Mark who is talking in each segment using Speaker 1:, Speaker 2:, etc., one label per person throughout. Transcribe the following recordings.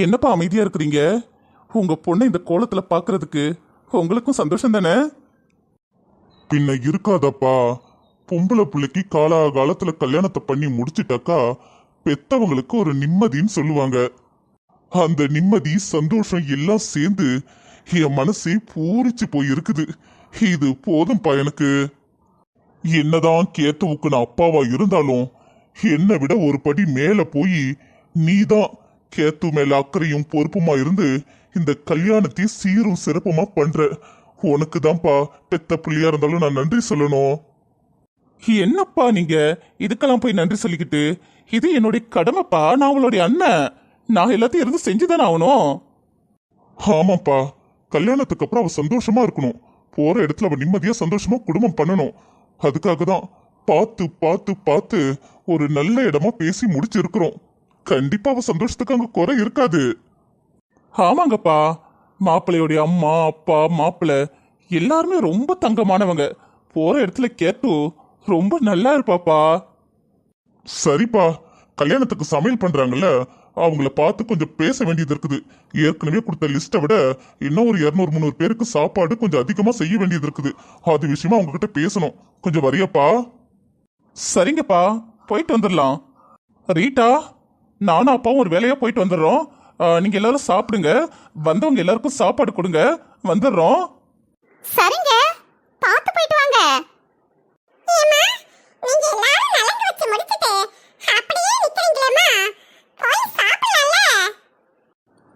Speaker 1: என்னப்பா அமைதியா இருக்கிறீங்க? உங்க பொண்ணை இந்த கோலத்துல பாக்குறதுக்கு உங்களுக்கும் சந்தோஷம் தானே?
Speaker 2: பின்ன இருக்காதப்பா. பொம்பளை பிள்ளைக்கு காலாகாலத்துல கல்யாணத்தை பண்ணி முடிச்சிட்டாக்கா பெத்தவங்களுக்கு ஒரு நிம்மதின்னு சொல்லுவாங்க. அந்த நிம்மதி சந்தோஷம் எல்லாம் சேர்ந்து என் மனசே பூரிச்சு போய் இருக்குது இது போதும்பா எனக்கு. என்னதான் கேத்தவுக்கு நான் அப்பாவா இருந்தாலும் என்னை விட ஒரு படி மேல போய் நீதான் கேத்து மேல அக்கறையும் பொறுப்புமா இருந்து இந்த கல்யாணத்தை சீரும் சிறப்புமா பண்ற? உனக்கு தான்ப்பா பெத்த பிள்ளையா இருந்தாலும் நான் நன்றி சொல்லணும்.
Speaker 1: என்னப்பா நீங்க? இதுக்கெல்லாம் போய் நன்றி சொல்லிக்கிட்டு இது என்னுடைய கடமைப்பா நான் அவளுடைய அண்ணன். நான் எல்லாத்தையும் இருந்து செஞ்சுதானே ஆகணும்.
Speaker 2: ஆமாப்பா. கல்யாணத்துக்கு அப்புறம் அவ சந்தோஷமா இருக்கணும். போற இடத்துல அவ நிம்மதியா சந்தோஷமா குடும்பம் பண்ணணும். அதுக்காக தான் பார்த்து பார்த்து பார்த்து ஒரு நல்ல இடமா பேசி முடிச்சிருக்கிறோம். கண்டிப்பா அவ சந்தோஷத்துக்கு அங்க குறை இருக்காது.
Speaker 1: ஆமாங்கப்பா. மாப்பிள்ளையோடைய அம்மா அப்பா மாப்பிள்ளை எல்லாருமே ரொம்ப தங்கமானவங்க. போற இடத்துல கேட்டு ரொம்ப நல்லா இருப்பாப்பா.
Speaker 2: சரிப்பா. கல்யாணத்துக்கு சமையல் பண்றாங்கல்ல அவங்கள பார்த்து கொஞ்சம் பேச வேண்டியது இருக்குது. ஏற்கனவே கொடுத்த லிஸ்ட்டை விட இன்னும் ஒரு இரநூறு முந்நூறு பேருக்கு சாப்பாடு கொஞ்சம் அதிகமாக செய்ய வேண்டியது இருக்குது. அது விஷயமா உங்ககிட்ட பேசணும். கொஞ்சம் வரியப்பா.
Speaker 1: சரிங்கப்பா. போயிட்டு வந்துடலாம். ரீட்டா? நானும் அப்பாவும் ஒரு வேலையா போயிட்டு வந்துடுறோம். ஆ, நீங்க எல்லாரும் சாப்பிடுங்க. வந்தவங்க எல்லாருக்கும் சாப்பாடு கொடுங்க. வந்துடுறோம்.
Speaker 3: சரிங்க. பார்த்து போயிட்டு வாங்க. ஏம்மா நீங்க எல்லாரும் நலங்கு வச்சு முடிச்சிட்டு அப்படியே நிக்கிறீங்களேம்மா. போய் சாப்பிடலாம்ல.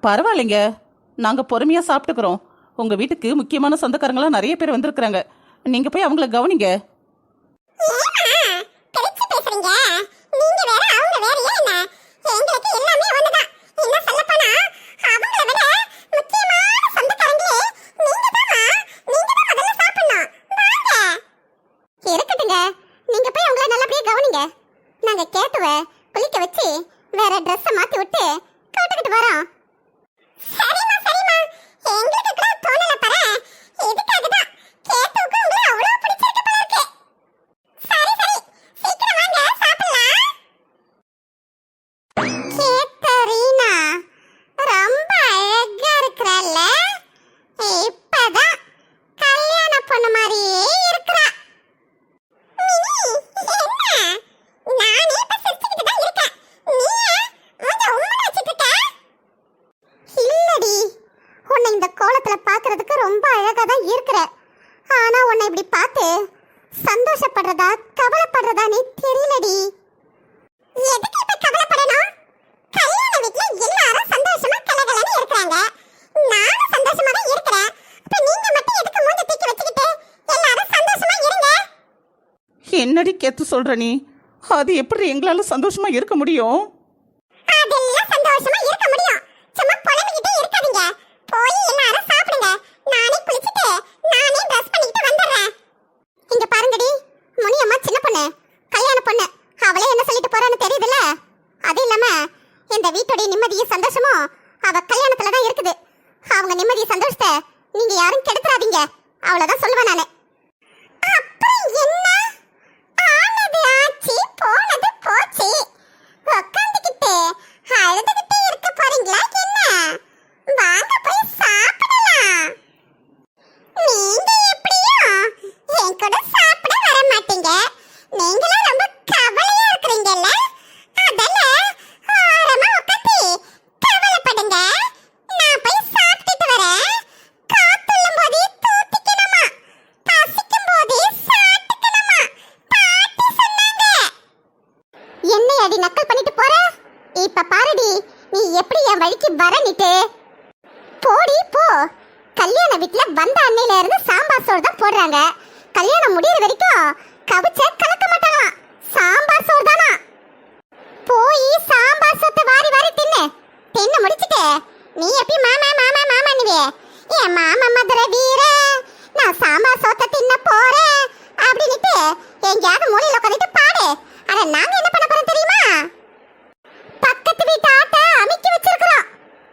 Speaker 4: பரவாயில்லைங்க. நாங்கள் பொறுமையாக சாப்பிட்டுக்கிறோம். உங்கள் வீட்டுக்கு முக்கியமான சொந்தக்காரங்களாம் நிறைய பேர் வந்திருக்கிறாங்க. நீங்கள் போய் அவங்கள கவனிங்க.
Speaker 3: எங்களுக்கு எல்லாமே ஒண்ணுதான். என்ன போனா அவங்கள விட முக்கியமான சொந்தக்காரங்களே நீங்க தாமா நீங்க தான் முதல்ல சாப்பிடணும். வாங்க. இருக்கட்டுங்க. நீங்க போய் உங்களை நல்லபடியா கவனிங்க. நாங்க கேட்டுவ குளிக்க வச்சு வேற ட்ரெஸ்ஸை மாத்தி விட்டு கூட்டுக்கிட்டு வரோம் சரிம்மா சரிம்மா எங்களுக்கு கூட தோணல பாரு இதுக்காக தான் கேட்டுவுக்கு உங்களை அவ்வளவு பிடிச்சிருக்கு போல இருக்கு சரி சரி சீக்கிரம் வாங்க சாப்பிடலாம் கேத்தரீனா ரொம்ப அழகா இருக்கறல்ல இப்பதான் கல்யாண பொண்ணு மாதிரியே இருக்கறா மினி என்ன நானே இப்ப சிரிச்சுக்கிட்டு தான் இருக்கேன் நீ மூஞ்ச உம்முன்னு வச்சிட்டு இருக்க இல்லடி உன்னை இந்த கோலத்துல பார்க்கிறதுக்கு ரொம்ப அழகா தான் இருக்கிற ஆனா உன்னை இப்படி பார்த்து சந்தோஷப்படுறதா கவலைப்படுறதானே தெரியலடி. எதுக்கு இப்ப கவலைப்படணும்? கல்யாண வீட்ல எல்லாரும் சந்தோஷமா கலகலன்னு இருக்கிறாங்க. நானும் சந்தோஷமா தான் இருக்கிறேன். இப்ப நீங்க மட்டும் எதுக்கு மூஞ்ச தூக்கி வச்சுக்கிட்டு எல்லாரும் சந்தோஷமா இருங்க?
Speaker 4: என்னடி கேத்து சொல்கிற நீ? அது எப்படி எங்களால் சந்தோஷமாக இருக்க முடியும்?
Speaker 3: அதெல்லாம் சந்தோஷமா இருக்க முடியும் சும்மா புலம்பிக்கிட்டே இருக்காதீங்க போய் எல்லாரும் சாப்பிடுங்க நானே குளிச்சிட்டு நானே ட்ரெஸ் பண்ணிக்கிட்டு வந்துடுறேன் இங்க பாருங்கடி முனியம்மா சின்ன பொண்ணு கல்யாண பொண்ணு. அவளே என்ன சொல்லிட்டு போறான்னு தெரியுதுல்ல? அது இல்லாம இந்த வீட்டுடைய நிம்மதியும் சந்தோஷமும் அவ கல்யாணத்துல தான் இருக்குது. அவங்க நிம்மதியும் சந்தோஷத்தை நீங்க யாரும் கெடுத்துறாதீங்க. அவ்வளவுதான் சொல்லுவேன் நானு. என்னை அடி நக்கல் பண்ணிட்டு போற? இப்ப பாருடி நீ எப்படி என் வழிக்கு வரனிட்டு போடி போ. கல்யாண வீட்டுல வந்த அன்னையில இருந்து சாம்பார் சோறு தான் போடுறாங்க. கல்யாணம் முடியற வரைக்கும் கவிச்ச கலக்க மாட்டாங்களாம். சாம்பார் சோறு தானா? போய் சாம்பார் சோத்தை வாரி வாரி தின்னு. தின்னு முடிச்சிட்டு நீ எப்படி மாமா மாமா மாமா நீவே என் மாமா மதுரை வீர நான் சாம்பார் சோத்தை தின்ன போறேன். அப்படின்னுட்டு எங்க மூலையில உட்காந்துட்டு பாடு ஆனா நாங்க என்ன பண்ண போறோம் தெரியுமா பக்கத்து வீட்டு ஆட்டை அமுக்கி வச்சிருக்கிறோம்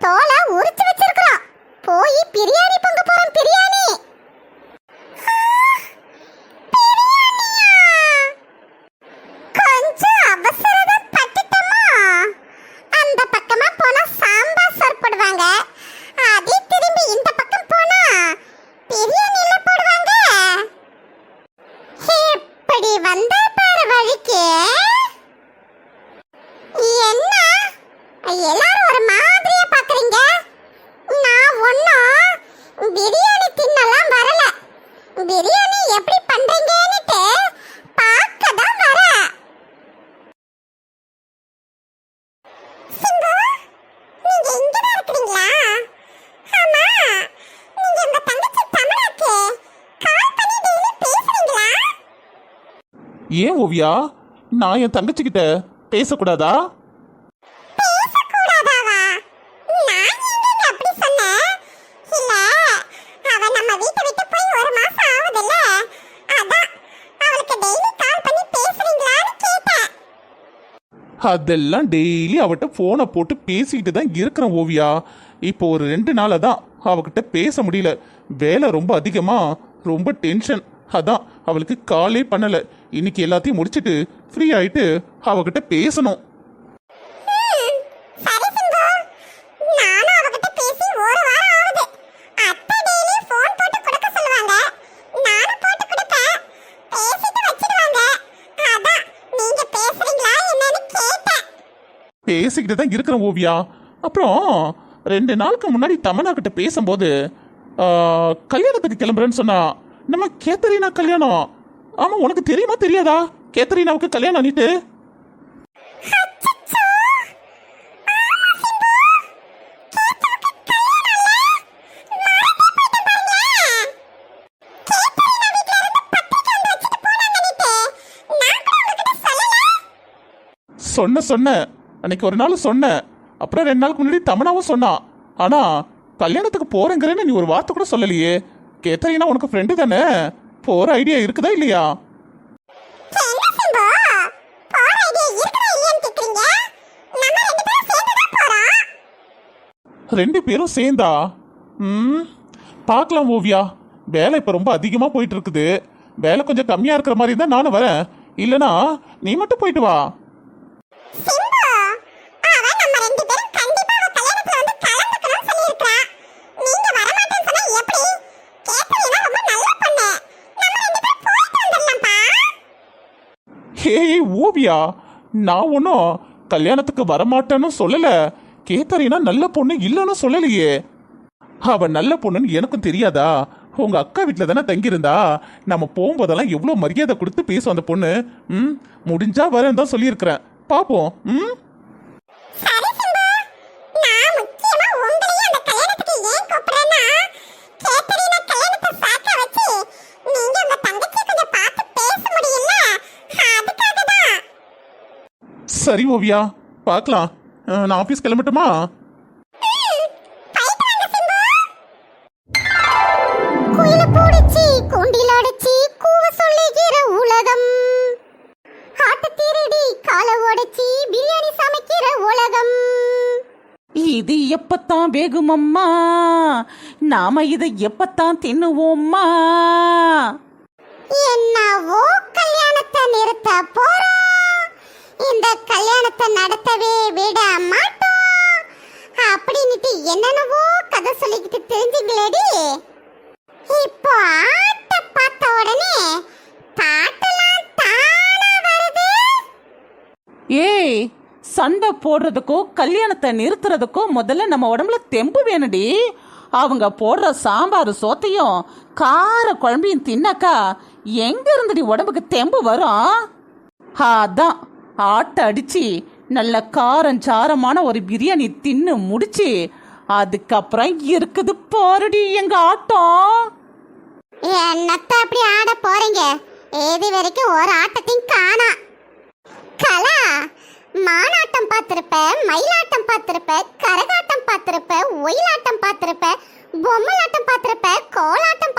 Speaker 3: தோலை உரிச்சு வச்சிருக்கிறோம் போய் பிரியாணி பொங்க போறோம் பிரியாணி ஆ, பிரியாணி வந்தா பாரு வழிக்கே என்ன எல்லாரும் ஒரு மாதிரியா பாக்குறீங்க நான் ஒன்னும் பிரியாணி தின்னலாம் வரல பிரியாணி எப்படி பண்றீங்கன்னுட்டு பார்க்க தான் வரேன் சிம்பு நீங்க இங்க தான் இருக்கீங்களா ஆமா நீங்க உங்க தங்கச்சி தமிழாக்கு கால் பண்ணி டெய்லி பேசுறீங்களா
Speaker 1: ஏன் ஓவியா? நான் என் தங்கச்சிக்கிட்ட பேசக்கூடாதா? அதெல்லாம் டெய்லி அவட்ட ஃபோனை போட்டு பேசிக்கிட்டு தான் இருக்கிறேன் ஓவியா. இப்போ ஒரு ரெண்டு நாளாக தான் அவகிட்ட பேச முடியல. வேலை ரொம்ப அதிகமா ரொம்ப டென்ஷன் அதான் அவளுக்கு காலே பண்ணல. இன்னைக்கு எல்லாத்தையும் முடிச்சிட்டு ஃப்ரீ ஆயிட்டு அவகிட்ட பேசணும். பேசிக்கிட்டு தான் இருக்கிறேன் ஓவியா. அப்புறம் ரெண்டு நாளுக்கு முன்னாடி தமனா கிட்ட பேசும்போது கல்யாணத்துக்கு கிளம்புறேன்னு சொன்னா நம்ம கேத்தரினா கல்யாணம்? ஆமா உனக்கு தெரியுமா தெரியாதா? கேத்தரினாவுக்கு கல்யாணம்
Speaker 3: சொல்லல.
Speaker 1: சொன்ன சொன்ன. அன்னைக்கு ஒரு நாள் சொன்னேன் அப்புறம் ரெண்டு நாளுக்கு முன்னாடி தமனாவும் சொன்னான். ஆனா கல்யாணத்துக்கு போறேங்கிறேன்னு நீ ஒரு வார்த்தை கூட சொல்லலையே. கேத்தரினா உனக்கு ஃப்ரெண்டு தானே? போற ஐடியா இருக்குதா இல்லையா.
Speaker 3: ரெண்டு பேரும்
Speaker 1: சேர்ந்தா ம் பார்க்கலாம் ஓவியா. வேலை இப்போ ரொம்ப அதிகமாக போயிட்டு இருக்குது வேலை கொஞ்சம் கம்மியாக இருக்கிற மாதிரி தான் நானும் வரேன். இல்லைனா நீ மட்டும் போயிட்டு வா
Speaker 3: சிம்பு, அவ நம்ம ரெண்டு பேரும் கண்டிப்பா அவ கல்யாணத்துல வந்து கலந்துக்கணும்னு சொல்லியிருக்கிறா. நீங்க வரமாட்டேன்னு சொன்னா எப்படி? கேத்தரினா ரொம்ப நல்ல பொண்ணு. நம்ம ரெண்டு பேரும் போயிட்டு வந்துடலாம்ப்பா.
Speaker 1: ஹே ஓவியா நான் ஒன்றும் கல்யாணத்துக்கு வரமாட்டேன்னு சொல்லலை. கேத்தரினா நல்ல பொண்ணு இல்லைன்னு சொல்லலையே. அவ நல்ல பொண்ணுன்னு எனக்கும் தெரியாதா? உங்க அக்கா வீட்டில் தானே தங்கியிருந்தா? நம்ம போகும்போதெல்லாம் எவ்வளோ மரியாதை கொடுத்து பேசும் அந்த பொண்ணு. ம் முடிஞ்சா வரேன் தான் சொல்லியிருக்கிறேன். பார்ப்போம் ம்
Speaker 3: சரி சிம்பு, நான் முக்கியமா உங்களையும் அந்த கல்யாணத்துக்கு ஏன் கூப்பிடுறேன்னா, கேத்தரினா கல்யாணத்தை சாக்க வச்சு, நீங்க உங்க தங்கச்சியை கொஞ்சம் பார்த்து பேச முடியும்ல? அதுக்காக தான்.
Speaker 1: சரி ஓவியா. பார்க்கலாம். அஹ், நான் ஆஃபீஸ் கிளம்பட்டுமா.
Speaker 3: குயில பூடிச்சி, கூண்டில் அடைச்சி, கூவ சொல்லுகிற உலகம். ஆட்டு திருடி காலை உடைச்சி பிரியாணி சமைக்கிற உலகம்.
Speaker 4: இது எப்பத்தான் வேகுமம்மா? நாம இதை எப்பத்தான் தின்னுவோம்மா?
Speaker 3: என்னவோ கல்யாணத்தை நிறுத்த போறோம். இந்த கல்யாணத்தை நடத்தவே விட மாட்டோம். அப்படின்னுட்டு என்னென்னவோ கதை சொல்லிக்கிட்டு தெரிஞ்சுங்களேடி. இப்போ ஆட்ட பார்த்த உடனே பாட்டெல்லாம் தானா வருது.
Speaker 4: ஏய் சண்டை போடுறதுக்கோ கல்யாணத்தை நிறுத்துறதுக்கோ முதல்ல நம்ம உடம்புல தெம்பு வேணுடி. அவங்க போடுற சாம்பார் சோத்தையும் கார குழம்பையும் தின்னாக்கா எங்க இருந்துடி உடம்புக்கு தெம்பு வரும்? அதான் ஆட்டை அடிச்சு நல்ல காரம் சாரமான ஒரு பிரியாணி தின்னு முடிச்சு அதுக்கப்புறம் இருக்குது பாருடி எங்க ஆட்டம்.
Speaker 3: என்னத்த அப்படி ஆட போறீங்க? ஏது வரைக்கும் ஒரு ஆட்டத்தையும் காணா. கலா மானாட்டம் பார்த்துருப்ப மயிலாட்டம் பார்த்துருப்ப கரகாட்டம் பார்த்துருப்ப ஒயிலாட்டம் பார்த்துருப்ப பொம்மலாட்டம் பார்த்துருப்ப கோலாட்டம்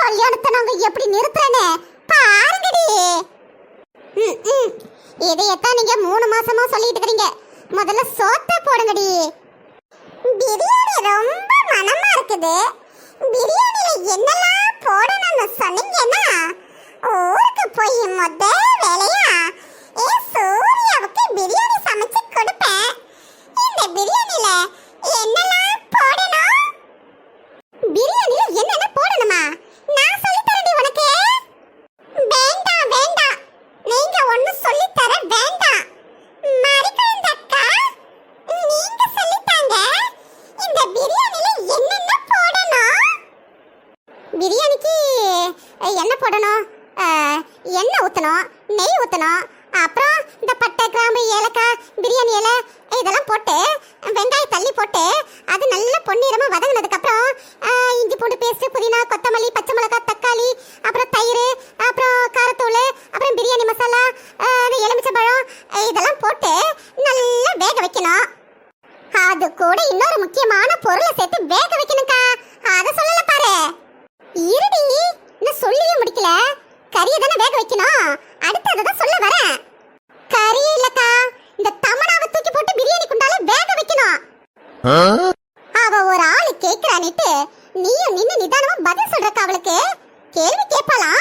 Speaker 3: கல்யாணத்தை நாங்க எப்படி நிறுத்துறேன்னு பாருங்கடி. இதையத்தான் நீங்க மூணு மாசமா சொல்லிட்டு இருக்கீங்க. முதல்ல சோத்த போடுங்கடி. பிரியாணி ரொம்ப மனமா இருக்குது. பிரியாணியில என்னெல்லாம் போடணும்னு சொன்னீங்கன்னா ஊருக்கு போய் மொத்த வேலையா ஏ சூர்யாவுக்கு பிரியாணி சமைச்சு கொடுப்பேன். இந்த பிரியாணியில என்னெல்லாம் போடணும்? பிரியாணியில என்னென்ன போடணுமா? கேள்வி கேட்பாளா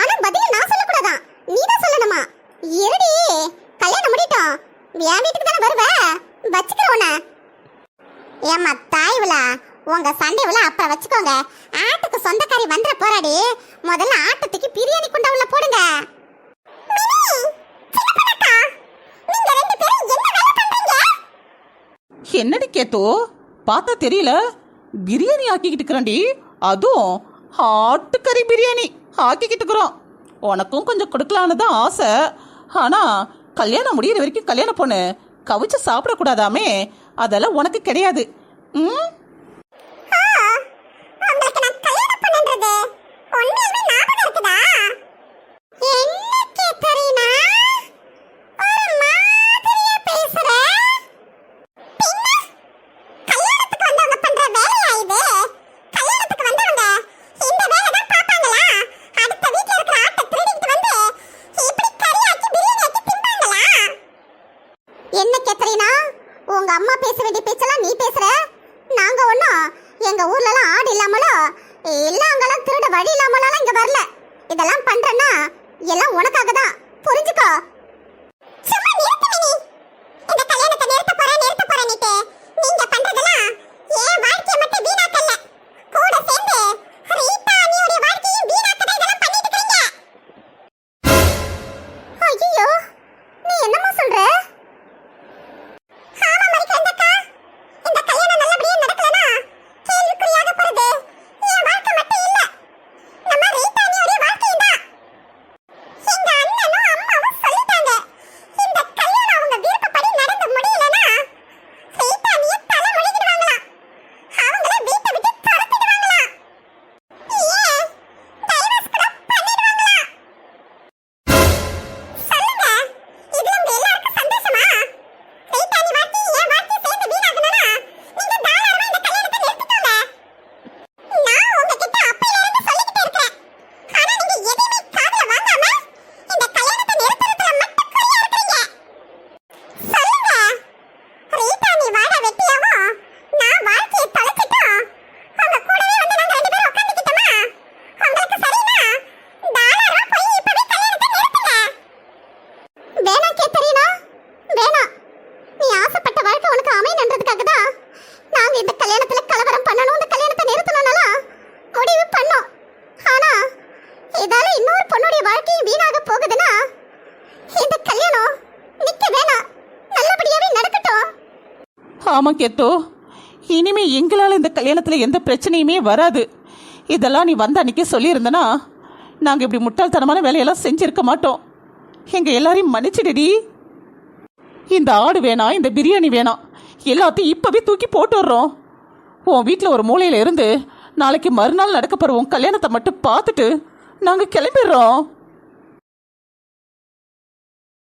Speaker 3: ஆனா பதில் நான் சொல்ல கூடாதான் நீ தான் சொல்லணுமா? இருடி கல்யாணம் முடிட்டோம். என் வீட்டுக்கு தானே வருவ? வச்சுக்கிற உன்ன. ஏமா தாய் விழா உங்க சண்டை விழா அப்ப வச்சுக்கோங்க. ஆட்டுக்கு சொந்தக்காரி வந்துட போறாடி. முதல்ல ஆட்டத்துக்கு பிரியாணி குண்டா உள்ள போடுங்க.
Speaker 4: என்னடி கேத்தோ பார்த்தா தெரியல. பிரியாணி ஆக்கிக்கிட்டு இருக்கிறாண்டி. அதுவும் ஆட்டுக்கறி பிரியாணி. ஆக்கிக்கிட்டு இருக்கிறோம் உனக்கும் கொஞ்சம் கொடுக்கலான்னு தான் ஆசை. ஆனால் கல்யாணம் முடியிற வரைக்கும் கல்யாணம் பொண்ணு கவிச்சு சாப்பிடக்கூடாதாமே? அதெல்லாம் உனக்கு கிடையாது. ம்?
Speaker 3: உங்களுக்கு நான் கல்யாணம் பண்ணுன்றது ஒண்ணுமே ஞாபகம் இருக்குதா?
Speaker 4: ஆமாம் கேத்தோ இனிமே எங்களால் இந்த கல்யாணத்தில் எந்த பிரச்சனையுமே வராது. இதெல்லாம் நீ வந்த அன்றைக்கி சொல்லியிருந்தனா நாங்கள் இப்படி முட்டாள்தனமான வேலையெல்லாம் செஞ்சுருக்க மாட்டோம். எங்கள் எல்லாரையும் மன்னிச்சிடுடி. இந்த ஆடு வேணாம் இந்த பிரியாணி வேணாம் எல்லாத்தையும் இப்போவே தூக்கி போட்டுடுறோம். உன் வீட்டில் ஒரு மூலையில் இருந்து நாளைக்கு மறுநாள் நடக்கப்படுவோம் கல்யாணத்தை மட்டும் பார்த்துட்டு நாங்கள் கிளம்பிடுறோம்.